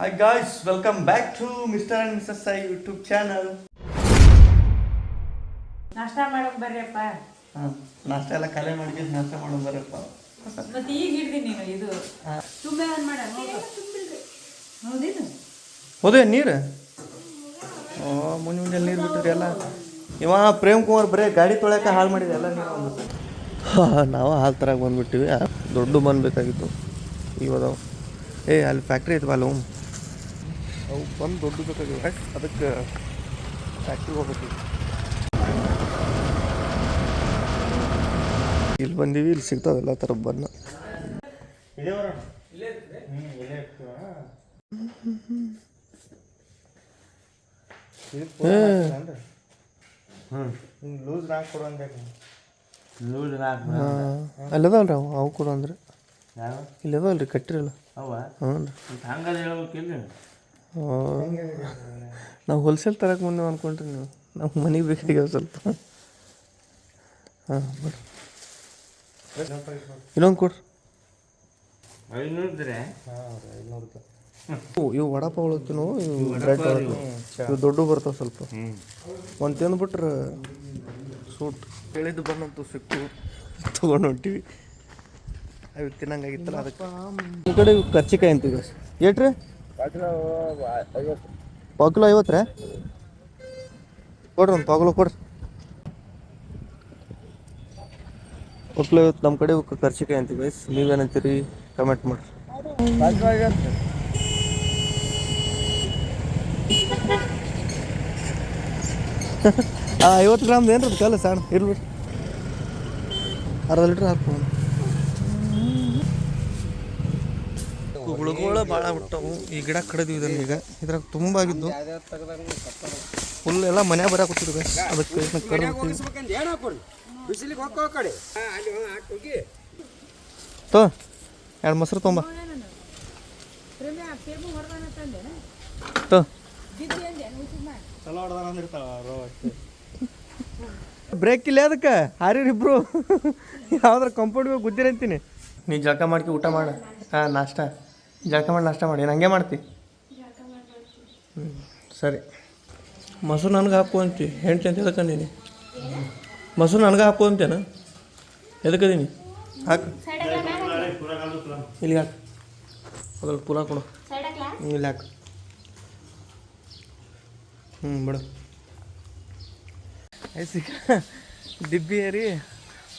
Hi guys welcome back to mister and missus I YouTube channel ನಾಷ್ಟ ಮಾಡೋಕ್ ಬರ್ರಿಯಪ್ಪ. ಹಾಂ ನಾಷ್ಟ ಎಲ್ಲ ಖಾಲಿ ಮಾಡಿ ನಾಷ್ಟ ಮಾಡೋ ಬರಪ್ಪ ಮತ್ತೆ ಈಗ ಹಿಡ್ದಿ ನೀನು ಇದು ತುಂಬ ಏನ್ ಮಾಡ ಹೋದೆ ನೀರು? ಓ ಮುಂಜೆ ಮುಂಜಾನೆ ನೀರು ಬಿಟ್ಟಿರಿ ಎಲ್ಲ. ಇವ ಪ್ರೇಮ್ ಕುಮಾರ್ ಬರೇ ಗಾಡಿ ತೊಳ್ಯಾಕ ಹಾಳು ಮಾಡಿದೆ ಎಲ್ಲ ನೀರು ಒಂದು. ನಾವು ಹಾಲು ತರಕ್ಕೆ ಬಂದ್ಬಿಟ್ಟಿವಿ. ದೊಡ್ಡ ಬಂದ್ಬೇಕಾಗಿತ್ತು ಇವಾಗ ಏ ಅಲ್ಲಿ ಫ್ಯಾಕ್ಟ್ರಿ ಐತೆ ಬಾಲು ಅವು ಬಂದು ದೊಡ್ಡ ಬೇಕಾಗಿವೆ ಅದಕ್ಕೆ ಫ್ಯಾಕ್ಟ್ರಿಗೆ ಹೋಗ್ಬೇಕು. ಇಲ್ಲಿ ಬಂದೀವಿ ಇಲ್ಲಿ ಸಿಗ್ತಾವೆ ಎಲ್ಲ ಥರ ಬಣ್ಣ. ಲೂಸ್ ನಾಲ್ಕು ಕೊಡು ಅಂದಾಗ ಲೂಸ್ ನಾಲ್ಕು ಅಲ್ಲದಲ್ರಿ ಅವು ಅವು ಕೊಡು ಅಂದ್ರೆ. ಯಾವ ಇಲ್ಲಿ ಅದಾವಲ್ರಿ ಕಟ್ಟಿರಲ್ಲ. ಅವ? ಹ್ಞೂ ಹಂಗಾದ್ರೆ ಹೇಳ್ಬೇಕಿಲ್ಲ ನಾವು ಹೋಲ್ಸೇಲ್ ತರಕ್ಕೆ ಮುಂದೆ ಅನ್ಕೊಂಡ್ರಿ ನೀವು. ನಮ್ಗೆ ಮನೆಗೆ ಬೇಕಾಗ್ಯಾವ ಸ್ವಲ್ಪ. ಹಾಂ ಬಿಡು ಇನ್ನೊಂದು ಕೊಡ್ರಿ. ಇವು ಇವು ವಡಾಪಾವ್ ತಿನ್ನು ಇವು ಬ್ರೆಡ್ ಇವು. ದೊಡ್ಡ ಬರ್ತಾವೆ ಸ್ವಲ್ಪ. ಒಂದು ತಿಂದ್ಬಿಟ್ರೆ ಸೂಟ್. ಹೇಳಿದ್ದು ಬಂದಂತೂ ಸಿಕ್ಕು. ತೊಗೊಂಡು ಹೊಂಟಿವಿ. ಅವು ತಿನ್ನಂಗಾಗಿತ್ತಲ್ಲ ಅದಕ್ಕೆ. ಈ ಕಡೆ ಇವು ಕರ್ಚಿಕಾಯಿ ಅಂತೀವಿ. ಏಟ್ರಿ? ಪಾವು ಕಿಲೋ ಐವತ್ತು ರೀ ಕೊಡ್ರಿ ಒಂದು ಪಗ್ಲು ಕೊಡ್ರಿ. ಪಗ್ಲು ಐವತ್ತು ನಮ್ಮ ಕಡೆ ಇವಕ್ಕೆ ಅಂತೀವಿ ಗೈಸ್ ನೀವೇನಂತೀರಿ? ಕಮೆಂಟ್ ಮಾಡ್ರಿ. ಐವತ್ತು ಗ್ರಾಮ್ದು ಏನ್ರಿ ಕಲ್ಲ ಸಣ್ಣ? ಇರ್ಲಿ ಅರ್ಧ ಲೀಟ್ರ್ ಹಾಕ್ಬೋದು. ಹುಳುಗಳು ಭಾಳ ಬಿಟ್ಟವು ಈ ಗಿಡ ಕಡಿದ್ವಿ ಇದನ್ನ. ಈಗ ಇದ್ರಾಗ ತುಂಬ ಆಗಿದ್ದು. ಫುಲ್ ಎಲ್ಲ ಮನೆ ಬರಕ್ಕೆ ಕೂತಿದ್ವಿ. ಅದಕ್ಕೆ ಇದನ್ನ ಕಡಿದ್ಬಿಟ್ಟಿವಿ ಬಿಸಿಲಿಗೆ ಹೋಗೋ ಕಡೆ. ಅಲ್ಲಿ ಹೋಗಿ ತೋ ಎರಡು ಮೊಸರು ತೊಂಬ ತೋ. ಬ್ರೇಕ್ ಇಲ್ಲ ಅದಕ್ಕೆ ಹಾರಿರಿ ಇಬ್ರು. ಯಾವ್ದಾರ ಕಂಪೌಂಡ್ ಗುದ್ದಿರಂತೀನಿ. ನೀ ಜಳಕ ಮಾಡ್ಕಿ ಊಟ ಮಾಡ. ಹಾಂ ನಾಷ್ಟ. ಜಳಕ ಮಾಡಿ ನಾಷ್ಟ ಮಾಡಿ ಹಂಗೆ ಮಾಡ್ತಿ? ಹ್ಞೂ ಸರಿ. ಮೊಸರು ನನಗೆ ಹಾಕು ಅಂತಿ, ಹೆಂಡ್ತಿ ಅಂತ ಹೇಳ್ಕೊಂಡೀನಿ ಮೊಸರು ನನಗೆ ಹಾಕು ಅಂತೇನ? ಎದಕ್ಕದೀನಿ ಹಾಕು. ಇಲ್ಲಿ ಹಾಕು. ಅದ್ರಲ್ಲಿ ಪುನಃ ಕೊಡು. ಇಲ್ಲಿ ಹಾಕು. ಹ್ಞೂ ಬಿಡು. ಐಸಿ ದಿಬ್ಬಿ ಏರಿ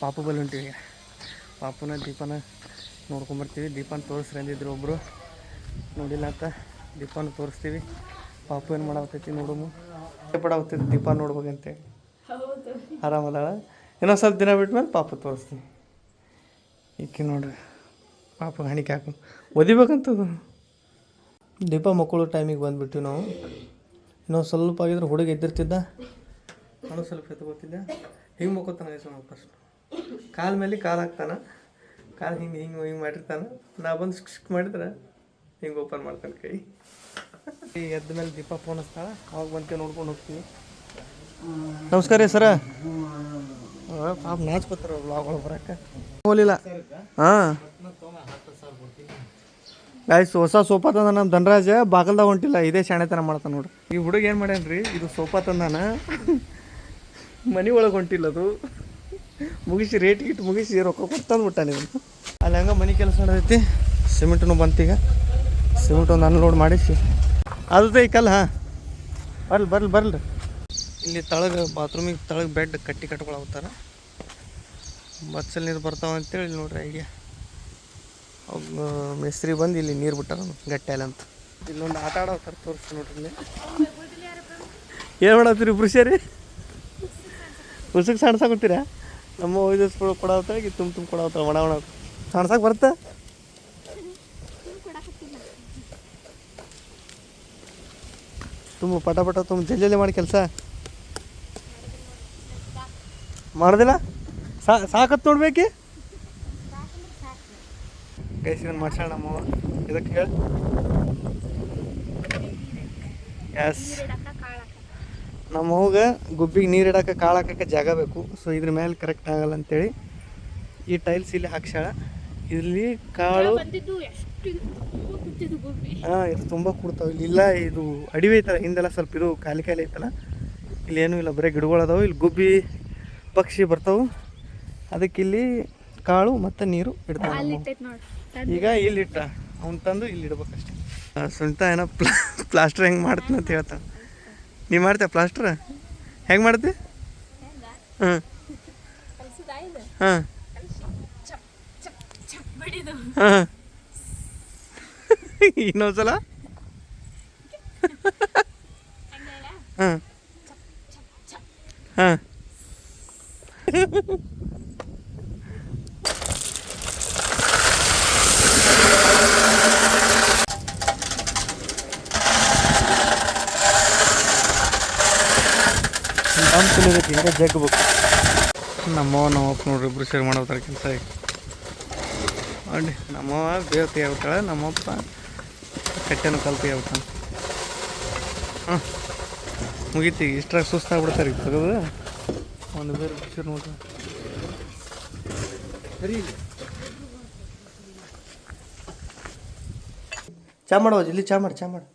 ಪಾಪು ಬಲ್ಲಿ ಹೊಂಟಿವಿ. ಪಾಪುನ ದೀಪನ ನೋಡ್ಕೊಂಬರ್ತೀವಿ. ದೀಪನ ತೋರಿಸ್ರಿ ಅಂದಿದ್ರು ಒಬ್ಬರು ನೋಡಿಲ್ಲ ಅಂತ ದೀಪನ ತೋರಿಸ್ತೀವಿ. ಪಾಪ ಏನು ಮಾಡಾಕತ್ತೈತಿ ನೋಡೋಮು ಪಡಾಗ್ತೈತಿ ದೀಪ ನೋಡ್ಬೇಕಂತೆ. ಆರಾಮದಾಳ ಇನ್ನೊಂದು ಸ್ವಲ್ಪ ದಿನ ಬಿಟ್ಮೇಲೆ ಪಾಪು ತೋರಿಸ್ತೀನಿ. ಈಕೆ ನೋಡ್ರಿ. ಪಾಪ ಹಣಿಕೆ ಹಾಕು. ಒದಿಬೇಕಂತದು ದೀಪ ಮಕ್ಕಳು ಟೈಮಿಗೆ ಬಂದುಬಿಟ್ಟಿವಿ ನಾವು. ಇನ್ನೊಂದು ಸ್ವಲ್ಪ ಆಗಿದ್ರೆ ಹುಡುಗ ಎದ್ದಿರ್ತಿದ್ದ. ನಾನು ಸ್ವಲ್ಪ ಎತ್ಕೋತಿದ್ದೆ. ಹಿಂಗೆ ಮಕ್ಕೋತಾನೆ ಫಸ್ಟ್ ಕಾಲ ಮೇಲೆ ಕಾಲು ಹಾಕ್ತಾನೆ. ಕಾಲು ಹಿಂಗೆ ಹಿಂಗೆ ಹಿಂಗೆ ಮಾಡಿರ್ತಾನೆ. ನಾ ಬಂದು ಶಿಕ್ ಮಾಡಿದ್ರೆ ಹಿಂಗೆ ಓಪನ್ ಮಾಡ್ತಾನೆ ಕೈ. ಎದ್ದ ಮೇಲೆ ದೀಪ ಫೋನ್ ಹಚ್ತಾಳ ಅವಾಗ ಬಂತೆ ನೋಡ್ಕೊಂಡು ಹೋಗ್ತೀವಿ. ನಮಸ್ಕಾರ ರೀ ಸರ. ಪಾಪ ನಾಚ್ಕೋತಾರ ಒಳಗೆ ಬರಕ್ಕೆ ಹೋಲಿಲ್ಲ ಹಾಂ. ಗಾಯ್ಸ್ ಹೊಸ ಸೋಫಾ ತಂದ ನಮ್ಮ ಧನರಾಜ. ಬಾಗಲ್ದಾಗ ಹೊಂಟಿಲ್ಲ. ಇದೇ ಶಾಣೆತನ ಮಾಡ್ತಾನೆ ನೋಡ್ರಿ ಈ ಹುಡುಗ ಏನು ಮಾಡ್ಯಾನ್ರಿ? ಇದು ಸೋಫಾ ತಂದಾನ. ಮನೆ ಒಳಗೆ ಹೊಂಟಿಲ್ಲ ಅದು. ಮುಗಿಸಿ ರೇಟ್ ಗಿಟ್ ಮುಗಿಸಿ ರೊಕ್ಕ ಕೊಟ್ಟು ತಂದ್ಬಿಟ್ಟಾನೆ ಇದನ್ನು ಅಲ್ಲಿ ಹಂಗೆ ಮನೆ ಕೆಲಸ ನಡೆದೈತಿ. ಸಿಮೆಂಟನು ಬಂತೀಗ. ಸಿಮೆಂಟ್ ಒಂದು ಅನ್ಲೋಡ್ ಮಾಡಿಸಿ. ಅದು ಈ ಕಲ್ಲ, ಹಾಂ. ಬರ್ಲಿ ಬರ್ಲಿ ಬರ್ಲಿ. ಇಲ್ಲಿ ತಳಗ ಬಾತ್ರೂಮಿಗೆ ತಳಗ ಬೆಡ್ ಕಟ್ಟಿ ಕಟ್ಕೊಳತ್ತಾರ ಬಚ್ಚಲ್ ನೀರು ಬರ್ತಾವ ಅಂತೇಳಿ ನೋಡ್ರಿ ಐಡಿಯಾ. ಮಿಸ್ತ್ರಿ ಮೇಸ್ತ್ರಿ ಬಂದು ಇಲ್ಲಿ ನೀರು ಬಿಟ್ಟಾರ ಗಟ್ಟೆ ಅಂತ. ಇಲ್ಲೊಂದು ಆಟ ಆಡೋತಾರ ತೋರಿಸ್ತೀನಿ ನೋಡ್ರಿ ಇಲ್ಲಿ. ಏನು ಮಾಡತ್ತೀರಿ ಇಬ್ರು ಸೇರಿ ಉಸುಕ್ ಸಣ್ಸಾಕೊತೀರಾ ನಮ್ಮ ವೈದ್ಯಸ್ಗಳು ಕೊಡಾವತ್ತಾಳ ಈಗ ತುಂಬ ತುಂಬ ಕೊಡಾವತ್ತಾಳ ಒಣ ಒಣ ಸಣ್ಸಾಕ್ ಬರುತ್ತೆ? ತುಂಬ ಪಟ ಪಟ ತುಂಬ ಜಲ್ದಿ ಜಲ್ದಿ ಮಾಡಿ ಕೆಲಸ. ಮಾಡೋದಿಲ್ಲ? ಸಾ ಸಾಕತ್ ನೋಡ್ಬೇಕಿ ಗೈಸ್, ಇವನ್ ಮಾಡ್ಸೋಣ ನಮ್ಮ ಇದಕ್ಕೆ ಹೇಳಿ. ಎಸ್ ನಮ್ಮ ಹೋಗ ಗುಬ್ಬಿಗೆ ನೀರು ಇಡಕ್ಕೆ ಕಾಳು ಜಾಗ ಬೇಕು. ಸೊ ಇದ್ರ ಮೇಲೆ ಕರೆಕ್ಟ್ ಆಗಲ್ಲ ಅಂತೇಳಿ ಈ ಟೈಲ್ಸ್ ಇಲ್ಲಿ ಹಾಕ್ಸ್ಯಾಳ. ಇಲ್ಲಿ ಕಾಳು. ಹಾ ಇದು ತುಂಬ ಕೂಡ್ತಾವೆ. ಇಲ್ಲಿ ಇಲ್ಲ ಇದು ಅಡಿವೆ ಐತಲ್ಲ ಹಿಂದೆಲ್ಲ ಸ್ವಲ್ಪ ಇದು ಖಾಲಿ ಖಾಲಿ ಐತಲ್ಲ. ಇಲ್ಲಿ ಏನೂ ಇಲ್ಲ ಬರೀ ಗಿಡಗಳು ಅದಾವೆ. ಇಲ್ಲಿ ಗುಬ್ಬಿ ಪಕ್ಷಿ ಬರ್ತಾವೆ. ಅದಕ್ಕೆ ಇಲ್ಲಿ ಕಾಳು ಮತ್ತು ನೀರು ಇಡ್ತಾವೆ ನಾವು. ಈಗ ಇಲ್ಲಿ ಇಟ್ಟ ಅವ್ನು ತಂದು ಇಲ್ಲಿ ಇಡ್ಬೇಕಷ್ಟೆ. ಸ್ವಂತ ಸುಂಟ ಏನೋ ಪ್ಲಾ ಪ್ಲಾಸ್ಟರ್ ಹೆಂಗೆ ಮಾಡ್ತೀನಿ ಅಂತ ಹೇಳ್ತಾನೆ. ನೀ ಮಾಡ್ತೀಯ ಪ್ಲಾಸ್ಟರ್? ಹೆಂಗೆ ಮಾಡ್ತಿ? ಹಾಂ ಹಾಂ. ಹಾಂ ಇನ್ನೊಂದ್ಸಲ? ಹಾಂ. ಹಾಂ. ಜಗ್ಬೇಕು ನಮ್ಮವ್ವ ನಮ್ಮಪ್ಪ ನೋಡ್ರಿ ಇಬ್ರು ಶೇರ್ ಮಾಡೋತಾರೆ ಕೆಲಸ ನೋಡಿ, ನಮ್ಮವ್ವ ಬೇವತಿ ಆಗ್ಬಿಟ್ಟಾಳೆ ನಮ್ಮಪ್ಪ ಕಟ್ಟೆನ ಕಲ್ತಿ ಆಗ್ಬಿಟ್ಟಾನೆ ಹಾಂ ಮುಗೀತಿ ಇಷ್ಟ್ರಾಗ ಸುಸ್ತಾಗ್ಬಿಡ್ತಾರೆ ಈಗ, ತೆಗೆದು. ಒಂದು ಬೇರೆ ಪಿಕ್ಚರ್ ನೋಡ್ರಿ. ಸರಿ ಚಾ ಮಾಡುವ ಇಲ್ಲಿ ಚಾ ಮಾಡಿ ಚಾ ಮಾಡಿ.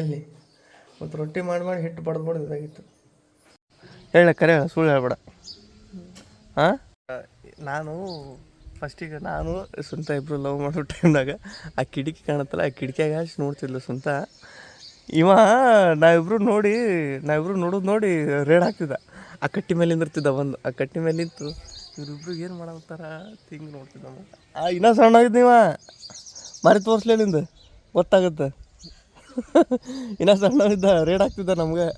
ಎಲ್ಲಿ? ಮತ್ತು ರೊಟ್ಟಿ ಮಾಡಿ ಮಾಡಿ ಹಿಟ್ಟು ಬಡ್ದು ಇದಾಗಿತ್ತು. ಹೇಳ ಕರೆ ಸುಳ್ಳು ಹೇಳ್ಬೇಡ. ಹಾಂ? ನಾನು ಫಸ್ಟಿಗೆ ನಾನು ಸುಂತ ಇಬ್ಬರು ಲವ್ ಮಾಡೋ ಟೈಮ್ನಾಗ ಆ ಕಿಟಕಿ ಕಾಣತ್ತಲ್ಲ, ಆ ಕಿಟಕಿಯಾಗ ಹಾಸಿ ನೋಡ್ತಿದ್ಲು ಸುಂತ. ಇವ ನಾವಿಬ್ರು ನೋಡಿ, ನಾವಿಬ್ರು ನೋಡೋದು ನೋಡಿ ರೇಡ್ ಹಾಕ್ತಿದ್ದ ಆ ಕಟ್ಟಿ ಮೇಲೆ ನಿಂದಿರ್ತಿದ್ದ ಬಂದು. ಆ ಕಟ್ಟಿ ಮೇಲೆ ನಿಂತು ಇವ್ರಿಬ್ರು ಏನು ಮಾಡತ್ತಾರ ತಿಂಗ್ ನೋಡ್ತಿದ್ದ. ಆ, ಇನ್ನೂ ಸಣ್ಣ ಆಗಿದ್ದು ನೀವ? ಮಾರಿ ತೋರಿಸ್ಲೇ ನಿಂದು. ಗೊತ್ತಾಗುತ್ತೆ. ಇನ್ನೂ ಸಣ್ಣ ಇದ್ದ ರೇಡ್ ಹಾಕ್ತಿದ್ದ ನಮ್ಗೆ.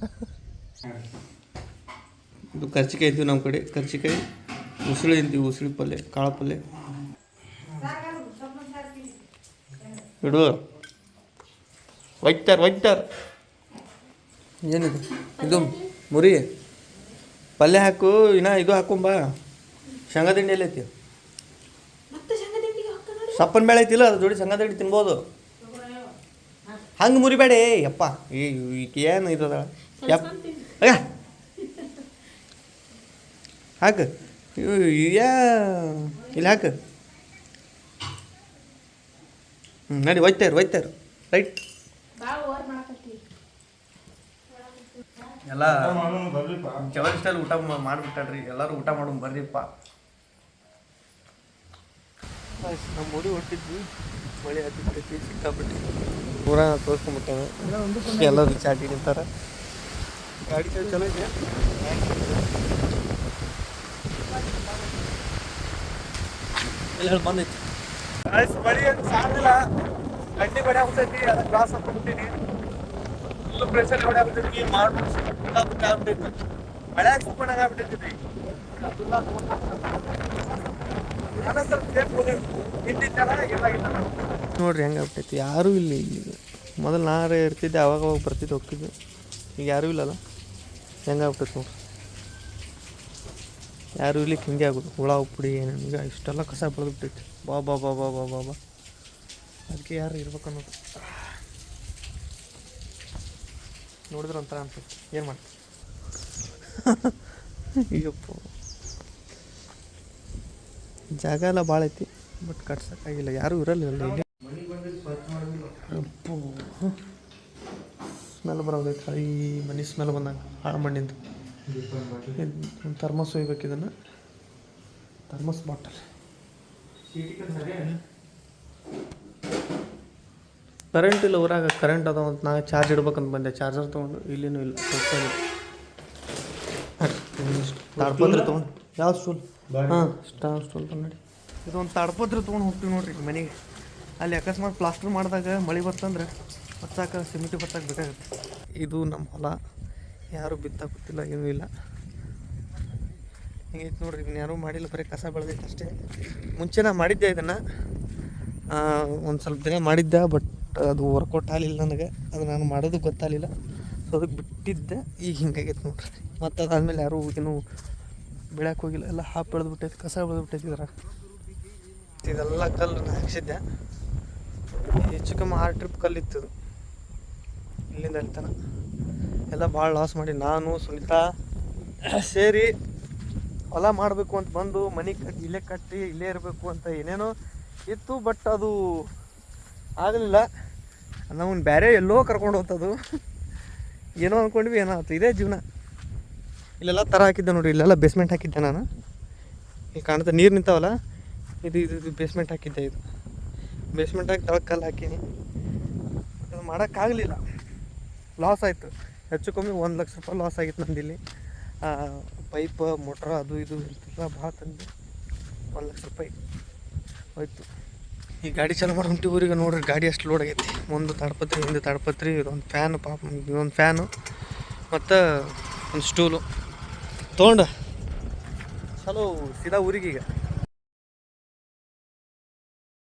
ಇದು ಕರ್ಚಿಕಾಯಿ ಇದ್ವಿ ನಮ್ಮ ಕಡೆ. ಕರ್ಚಿಕಾಯಿ. ಉಸುಳಿ ಅಂತೀವಿ ಉಸುಳಿ ಪಲ್ಯ ಕಾಳು ಪಲ್ಯ ಇಡು. ಒಯ್ತಾರ ಒಯ್ತಾರ ಏನಿದು? ಇದು ಮುರಿ. ಪಲ್ಯ ಹಾಕು ಇನ್ನ ಇದು ಹಾಕೊಂಬ ಶೇಂಗಾ ದಿಂಡಿ ಎಲ್ಲೈತಿ ಸಪ್ಪನ ಬೇಳೆ ಐತಿಲ್ಲ ಅದ್ರ ಜೋಡಿ ಶೇಂಗಾ ದಿಂಡಿ ತಿನ್ಬೋದು. ಹಂಗೆ ಮುರಿಬೇಡಿ ಯಪ್ಪ. ಏನು ಇರೋದ ಯಪ್ಪ ಅಯ್ಯ. ಹಾಕು. ಯಾ ಇಲ್ಲಿ ಹಾಕು. ಹ್ಞೂ ನಡಿ ಒಯ್ತಾರ ಒಯ್ತಾರ ರೈಟ್ ಎಲ್ಲ ಜವರಿ ಸ್ಟೈಲ್ ಊಟ ಮಾಡಿಬಿಟ್ಟಾಡ್ರಿ ಎಲ್ಲರೂ ಊಟ ಮಾಡೋಣ ಬರ್ರಿಪ್ಪ. ನಮ್ಮ ಹುಡಿ ಹೊಟ್ಟಿದ್ವಿ ಮಳೆ ಹತ್ತಿರ್ತೈತಿ ಸಿಕ್ಕಾಬಿಟ್ಟು ಪೂರ ತೋರ್ಸ್ಕೊಂಬಿಟ್ಟಾವೆ ಎಲ್ಲರೂ ಚಾಟಿ ನಿಂತಾರ ಗಾಡಿ ಚಲೋ ಎಲ್ಲ ಬಂದೈತಿ ಬರೀ ಅಂತ ಸಾಲಿಲ್ಲ ಗಂಟೆ ಬಡಿ ಆಗ್ತೈತಿ ಅದ ಕ್ಲಾಸ್ ಹಾಕೊಂಡ್ಬಿಟ್ಟಿನಿ ಫುಲ್ ಪ್ರೆಷರ್ ಬಡಿ ಆಗ್ಬಿಟ್ಟೈತಿ ಮಾಡ್ಬಿಟ್ಟು ಆಗ್ಬಿಟ್ಟೈತಿ ಮಳೆ ಹಾಕ್ಸ್ಕೊಂಡಾಗ ಆಗ್ಬಿಟ್ಟೈತಿ ನೋಡ್ರಿ ಹೆಂಗೆ ಆಗ್ಬಿಟ್ಟೈತಿ. ಯಾರೂ ಇಲ್ಲ ಇಲ್ಲಿ ಮೊದಲು ನಾರೇ ಇರ್ತಿದ್ದೆ ಅವಾಗ ಅವಾಗ ಬರ್ತಿದ್ದೆ ಹೋಗ್ತಿದ್ದೆ. ಈಗ ಯಾರೂ ಇಲ್ಲಲ್ಲ? ಹೆಂಗಾಗ್ಬಿಟ್ಟೈತೆ ನೋಡ್ರಿ. ಯಾರು ಇಲ್ಲಿ ಹಿಂಗೆ ಆಗೋದು? ಹುಳ, ಉಪ್ಪುಡಿ ನಮಗೆ ಇಷ್ಟೆಲ್ಲ ಕಸ ಬೆಳೆದ್ಬಿಟ್ಟೈತಿ. ಬಾ ಬಾ ಬಾ ಬಾ ಬಾ ಬಾ ಬಾ. ಅದಕ್ಕೆ ಯಾರು ಇರ್ಬೇಕು ಅನ್ನೋದು. ನೋಡಿದ್ರೆ ಒಂಥರ ಅನ್ಸುತ್ತೆ. ಏನು ಮಾಡ್ತೀವಿ ಅಯ್ಯಪ್ಪ. ಜಾಗ ಎಲ್ಲ ಭಾಳ ಐತಿ, ಬಟ್ ಕಟ್ಸೋಕ್ಕಾಗಿಲ್ಲ ಯಾರೂ ಇರಲ್ಲ ಇಲ್ಲಿ ಸ್ಮೆಲ್ ಬರೋದೈತೆ ಈ ಮನೆ ಸ್ಮೆಲ್ ಬಂದಂಗೆ ಹಾಳು ಮಣ್ಣಿಂದು. ಒಂದು ಥರ್ಮಸ್ ಒಯ್ಬೇಕು ಇದನ್ನು. Thermos bottle. ಕರೆಂಟ್ ಇಲ್ಲ ಊರಾಗ ಕರೆಂಟ್ ಅದ ಅಂತ ನಾ ಚಾರ್ಜ್ ಇಡ್ಬೇಕಂತ ಬಂದೆ. ಚಾರ್ಜರ್ ತೊಗೊಂಡು ಇಲ್ಲಿನೂ ಇಲ್ಲ ತಾಡ್ಪತ್ರೆ ತೊಗೊಂಡು. ಯಾವ ಸ್ಟೂಲ್ ಹಾಂ ಸ್ಟಾರ್ ಸ್ಟೂಲ್ ನೋಡಿ. ಇದೊಂದು ತಾಡ್ಪತ್ರೆ ತೊಗೊಂಡು ಹೋಗ್ತೀವಿ ನೋಡ್ರಿ ಮನೆಗೆ. ಅಲ್ಲಿ ಅಕಸ್ಮಾತ್ ಪ್ಲಾಸ್ಟರ್ ಮಾಡಿದಾಗ ಮಳೆ ಬರ್ತಂದ್ರೆ ಹಚ್ಚಾಕ ಸಿಮೆಂಟ್ ಬತ್ತಾಕ ಬೇಕಾಗುತ್ತೆ. ಇದು ನಮ್ಮ ಹೊಲ. ಯಾರು ಬಿತ್ತಾಕುತ್ತಿಲ್ಲ ಏನೂ ಇಲ್ಲ. ಹಿಂಗೈತೆ ನೋಡ್ರಿ ಇದನ್ನ ಯಾರೂ ಮಾಡಿಲ್ಲ, ಬರೀ ಕಸ ಬೆಳೆದೈತೆ ಅಷ್ಟೇ. ಮುಂಚೆ ನಾ ಮಾಡಿದ್ದೆ ಇದನ್ನು. ಒಂದು ಸ್ವಲ್ಪ ದಿನ ಮಾಡಿದ್ದೆ ಬಟ್ ಅದು ವರ್ಕೌಟ್ ಆಗಲಿಲ್ಲ ನನಗೆ. ಅದು ನಾನು ಮಾಡೋದು ಗೊತ್ತಾಗಲಿಲ್ಲ. ಸೊ ಅದಕ್ಕೆ ಬಿಟ್ಟಿದ್ದೆ. ಈಗ ಹಿಂಗಾಗೈತೆ ನೋಡ್ರಿ. ಮತ್ತು ಅದಾದಮೇಲೆ ಯಾರೂ ಏನೂ ಬೆಳ್ಯಾಕೆ ಹೋಗಿಲ್ಲ. ಎಲ್ಲ ಹಾಪ್ ಬೆಳೆದ್ಬಿಟ್ಟೈತೆ, ಕಸ ಬೆಳೆದ್ಬಿಟ್ಟೈತೆ ಇದರ. ಇದೆಲ್ಲ ಕಲ್ಲು ಹಾಕ್ಸಿದ್ದೆ. ಹೆಚ್ಚು ಕಮ್ಮಿ ಆರು ಟ್ರಿಪ್ ಕಲ್ಲಿತ್ತು. ಇಲ್ಲಿಂದ ಅಲ್ಲಿ ತನಕ ಎಲ್ಲ ಭಾಳ ಲಾಸ್ ಮಾಡಿ ನಾನು, ಸುನೀತಾ ಸೇರಿ ಹೊಲ ಮಾಡಬೇಕು ಅಂತ ಬಂದು, ಮನೆ ಕಟ್ಟಿ, ಇಲ್ಲೇ ಕಟ್ಟಿ, ಇಲ್ಲೇ ಇರಬೇಕು ಅಂತ ಏನೇನೋ ಇತ್ತು ಬಟ್ ಅದು ಆಗಲಿಲ್ಲ. ನಮ್ಮನ್ನು ಬೇರೆ ಎಲ್ಲೋ ಕರ್ಕೊಂಡು ಹೋಗ್ತದು ಏನೋ ಅಂದ್ಕೊಂಡ್ವಿ ಏನೋ ಆಯ್ತು ಇದೇ ಜೀವನ. ಇಲ್ಲೆಲ್ಲ ಥರ ಹಾಕಿದ್ದೆ ನೋಡಿ, ಇಲ್ಲೆಲ್ಲ ಬೇಸ್ಮೆಂಟ್ ಹಾಕಿದ್ದೆ ನಾನು. ಈಗ ಕಾಣುತ್ತೆ, ನೀರು ನಿಂತಾವಲ್ಲ? ಇದು ಇದು ಇದು ಬೇಸ್ಮೆಂಟ್ ಹಾಕಿದ್ದೆ ಇದು. ಬೇಸ್ಮೆಂಟ್ ಹಾಕಿ ತಳಕಲ್ಲಿ ಕಲ್ಲು ಹಾಕೀನಿ. ಅದು ಮಾಡೋಕ್ಕಾಗಲಿಲ್ಲ. ಲಾಸ್ ಆಯಿತು. ಹೆಚ್ಚು ಕಮ್ಮಿ ಒಂದು ಲಕ್ಷ ರೂಪಾಯಿ ಲಾಸ್ ಆಗಿತ್ತು ಇಲ್ಲಿ ಪೈಪ್ ಮೋಟ್ರ್ ಅದು ಇದು ಇರ್ತಿಲ್ಲ ಭಾಳ ತಂದು ಒಂದು ಲಕ್ಷ ರೂಪಾಯಿ ಹೋಯ್ತು. ಈ ಗಾಡಿ ಚಾಲು ಮಾಡಿ ಹೊಂಟಿ ಊರಿಗೆ ನೋಡ್ರಿ, ಗಾಡಿ ಅಷ್ಟು ಲೋಡ್ ಆಗೈತಿ. ಒಂದು ತಡಪತ್ರಿ ಹಿಂದೆ ತಾಡ್ಪತ್ರಿ ಇದೊಂದು ಫ್ಯಾನ್ ಪಾಪ ಇದೊಂದು ಫ್ಯಾನು ಮತ್ತು ಒಂದು ಸ್ಟೂಲು ತೊಗೊಂಡು. ಚಲೋ, ಸೀದಾ ಊರಿಗೆ ಈಗ